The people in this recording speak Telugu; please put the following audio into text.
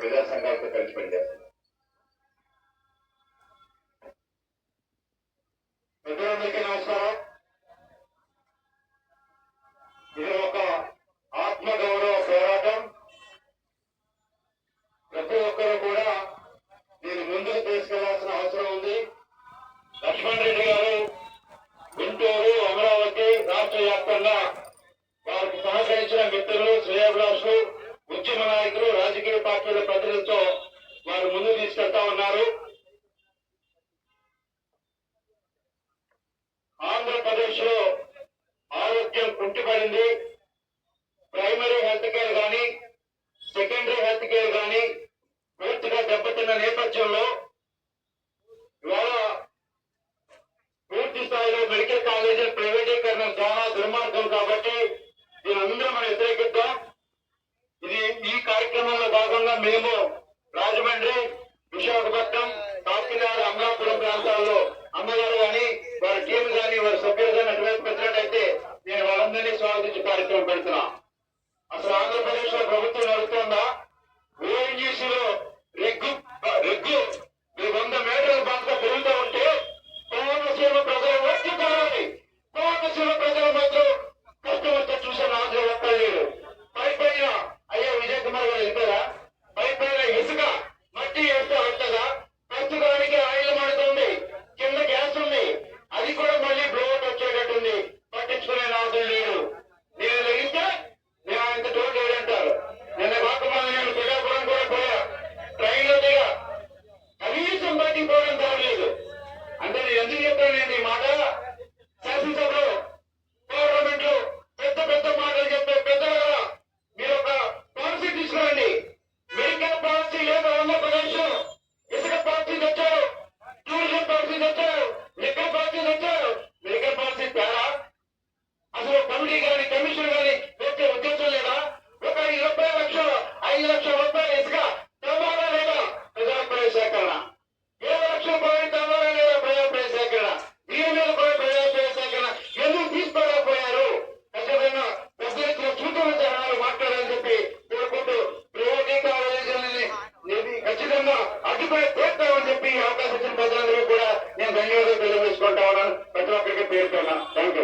ప్రజా సంఘాలతో కలిసి పనిచేస్తున్నారు నమస్కారం. ఇది ఒక ఆత్మగౌరవ పోరాటం. ప్రతి ఒక్కరు కూడా దీన్ని ముందుకు తీసుకెళ్ళాల్సిన అవసరం ఉంది. లక్ష్మణ్ రెడ్డి గారు గుంటూరు అమరావతి రాష్ట్ర వ్యాప్తంగా వారికి సహకరించిన మిత్రులు శ్రేయభిలాషులు పార్టీల ప్రజలతో వారు ముందు తీసుకెళ్తా ఉన్నారు. ఆంధ్రప్రదేశ్లో ఆరోగ్యం కుంటిపడింది ప్రైమరీ హెల్త్ కేర్ కానీ సెకండరీ హెల్త్ కేర్ కానీ పూర్తిగా దెబ్బతిన్న నేపథ్యంలో ఇవాళ పూర్తి స్థాయిలో మెడికల్ కాలేజీ ప్రైవేటీకరణ చాలా దుర్మార్గం కాబట్టి మేము రాజమండ్రి విశాఖపట్నం కాకినాడ అమలాపురం ప్రాంతాల్లో అమ్మగారు కానీ వారి టీం కానీ వారి సభ్యులు పేరుతో థ్యాంక్